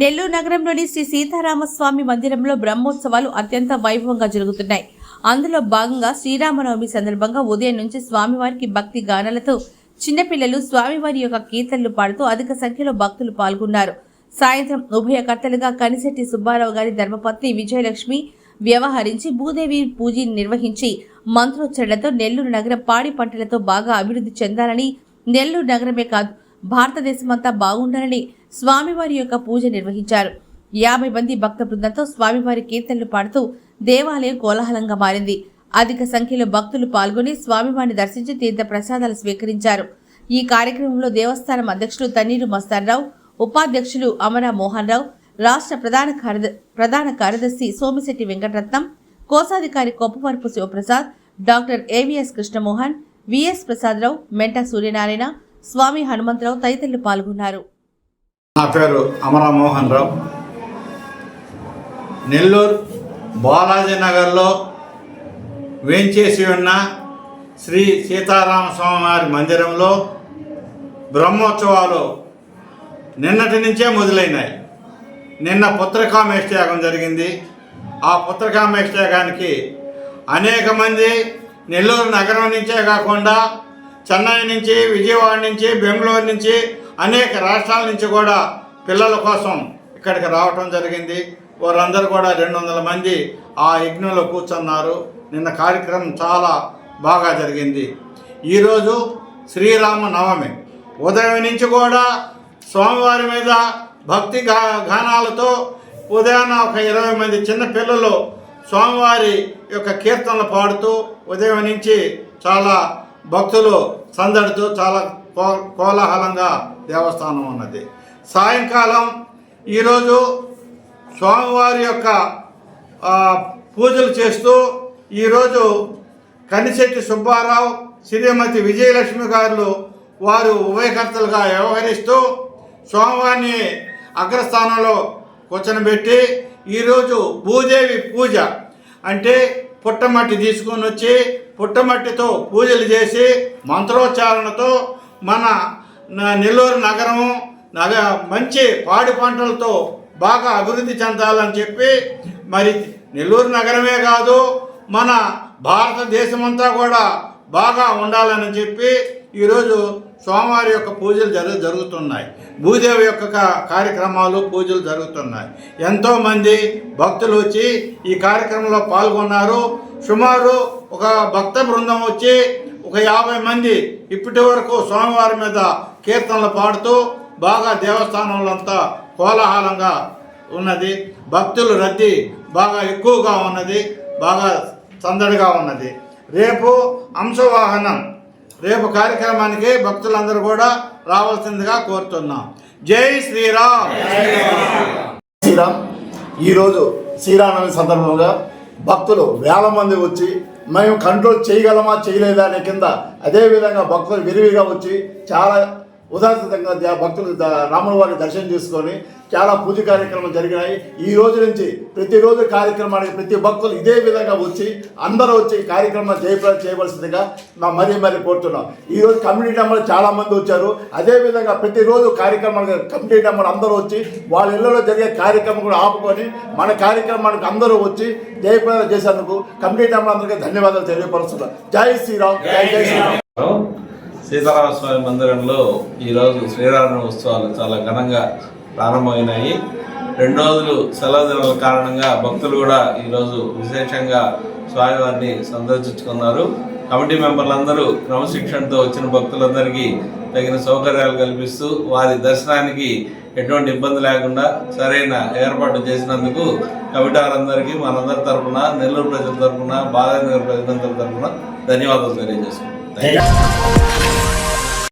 నెల్లూరు నగరంలోని శ్రీ సీతారామస్వామి మందిరంలో బ్రహ్మోత్సవాలు అత్యంత వైభవంగా జరుగుతున్నాయి. అందులో భాగంగా శ్రీరామనవమి సందర్భంగా ఉదయం నుంచి స్వామివారికి భక్తి గానాలతో చిన్నపిల్లలు స్వామివారి యొక్క కీర్తనలు పాడుతూ అధిక సంఖ్యలో భక్తులు పాల్గొన్నారు. సాయంత్రం ఉభయకర్తలుగా కనిశెట్టి సుబ్బారావు గారి ధర్మపత్ని విజయలక్ష్మి వ్యవహరించి భూదేవి పూజని నిర్వహించి మంత్రోచ్చరణతో నెల్లూరు నగరం పాడి పంటలతో బాగా అభివృద్ధి చెందాలని నెల్లూరు నగరమే కాదు భారతదేశమంతా బాగుండాలని స్వామివారి యొక్క పూజ నిర్వహించారు. యాభై మంది భక్త బృందంతో స్వామివారి కీర్తనలు పాడుతూ దేవాలయం కోలాహలంగా మారింది. అధిక సంఖ్యలో భక్తులు పాల్గొని స్వామివారిని దర్శించి తీర్థ ప్రసాదాలు స్వీకరించారు. ఈ కార్యక్రమంలో దేవస్థానం అధ్యక్షులు తన్నీరు మస్తాన్రావు ఉపాధ్యక్షులు అమరా మోహన్ రావు రాష్ట్ర ప్రధాన కార్యద ప్రధాన కార్యదర్శి సోమిశెట్టి వెంకటరత్నం కోశాధికారి Koppavarapu Sivaprasad doctor AVS Krishnamohan VS Prasadarao Menta Suryanarayana Swamy Hanumantharao తదితరులు పాల్గొన్నారు. నా పేరు అమరా మోహన్ రావు. నెల్లూరు బాలాజీ నగర్లో వేంచేసి ఉన్న శ్రీ సీతారామ స్వామివారి మందిరంలో బ్రహ్మోత్సవాలు నిన్నటి నుంచే మొదలైనాయి. నిన్న పుత్రకామేష్యాగం జరిగింది. ఆ పుత్రకామేష్యాగానికి అనేక మంది నెల్లూరు నగరం నుంచే కాకుండా చెన్నై నుంచి విజయవాడ నుంచి బెంగళూరు నుంచి అనేక రాష్ట్రాల నుంచి కూడా పిల్లల కోసం ఇక్కడికి రావటం జరిగింది. వారందరూ కూడా రెండు వందల మంది ఆ యజ్ఞంలో కూర్చున్నారు. నిన్న కార్యక్రమం చాలా బాగా జరిగింది. ఈరోజు శ్రీరామ నవమి ఉదయం నుంచి కూడా స్వామివారి మీద భక్తి గా గానాలతో ఉదయాన్న ఒక ఇరవై మంది చిన్న పిల్లలు స్వామివారి యొక్క కీర్తనలు పాడుతూ ఉదయం నుంచి చాలా భక్తులు సందడుతూ చాలా కో కోలాహలంగా దేవస్థానం ఉన్నది సాయంకాలం ఈరోజు స్వామివారి యొక్క పూజలు చేస్తూ ఈరోజు కనిశెట్టి సుబ్బారావు శ్రీమతి విజయలక్ష్మి గారు వారు ఉభయకర్తలుగా వ్యవహరిస్తూ స్వామివారిని అగ్రస్థానంలో కూర్చొనబెట్టి ఈరోజు భూదేవి పూజ అంటే పుట్టమట్టి తీసుకొని వచ్చి పుట్టమట్టితో పూజలు చేసి మంత్రోచ్చారణతో మన నెల్లూరు నగరము నగ మంచి పాడి పంటలతో బాగా అభివృద్ధి చెందాలని చెప్పి మరి నెల్లూరు నగరమే కాదు మన భారతదేశమంతా కూడా బాగా ఉండాలని చెప్పి ఈరోజు స్వామివారి యొక్క పూజలు జరు జరుగుతున్నాయి. భూదేవి యొక్క కార్యక్రమాలు పూజలు జరుగుతున్నాయి. ఎంతోమంది భక్తులు వచ్చి ఈ కార్యక్రమంలో పాల్గొన్నారు. సుమారు ఒక భక్త బృందం వచ్చి ఒక యాభై మంది ఇప్పటి వరకు స్వామివారి మీద కీర్తనలు పాడుతూ బాగా దేవస్థానంలో అంతా కోలాహలంగా ఉన్నది. భక్తుల రద్దీ బాగా ఎక్కువగా ఉన్నది. బాగా సందడిగా ఉన్నది. రేపు అంశవాహనం. రేపు కార్యక్రమానికి భక్తులందరూ కూడా రావాల్సిందిగా కోరుతున్నాం. జై శ్రీరామ్. శ్రీరామ్. ఈరోజు శ్రీరామనవమి సందర్భంగా భక్తులు వేల మంది వచ్చి మేము కంట్రోల్ చేయగలమా చేయలేదా అనే కింద అదేవిధంగా భక్తులు విరివిగా వచ్చి చాలా ఉదాహరణంగా భక్తులు రాముల వారి దర్శనం చేసుకొని చాలా పూజ కార్యక్రమాలు జరిగినాయి. ఈ రోజు నుంచి ప్రతిరోజు కార్యక్రమానికి ప్రతి భక్తులు ఇదే విధంగా వచ్చి అందరూ వచ్చి ఈ కార్యక్రమం చేయ చేయవలసిందిగా మా మరీ మరీ కోరుతున్నాం. ఈరోజు కమ్యూనిటీ మెంబర్లు చాలామంది వచ్చారు. అదే విధంగా ప్రతిరోజు కార్యక్రమాలు కమ్యూనిటీ మెంబర్లు అందరూ వచ్చి వాళ్ళ ఇళ్ళలో జరిగే కార్యక్రమం కూడా ఆపుకొని మన కార్యక్రమానికి అందరూ వచ్చి జయప్రదం చేసేందుకు కమ్యూనిటీ మెంబర్లందరికీ ధన్యవాదాలు తెలియపరుస్తున్నాం. జై శ్రీరామ్. జై జై శ్రీరామ్. సీతారామస్వామి మందిరంలో ఈరోజు శ్రీరామ ఉత్సవాలు చాలా ఘనంగా ప్రారంభమైనాయి. రెండు రోజులు సెలవు దినాల కారణంగా భక్తులు కూడా ఈరోజు విశేషంగా స్వామివారిని సందర్శించుకున్నారు. కమిటీ మెంబర్లందరూ క్రమశిక్షణతో వచ్చిన భక్తులందరికీ తగిన సౌకర్యాలు కల్పిస్తూ వారి దర్శనానికి ఎటువంటి ఇబ్బంది లేకుండా సరైన ఏర్పాటు చేసినందుకు కమిటీ మనందరి తరపున నెల్లూరు ప్రజల తరఫున బాలానగర్ ప్రజలందరి తరపున ధన్యవాదాలు తెలియజేసుకుంటాం Thank you.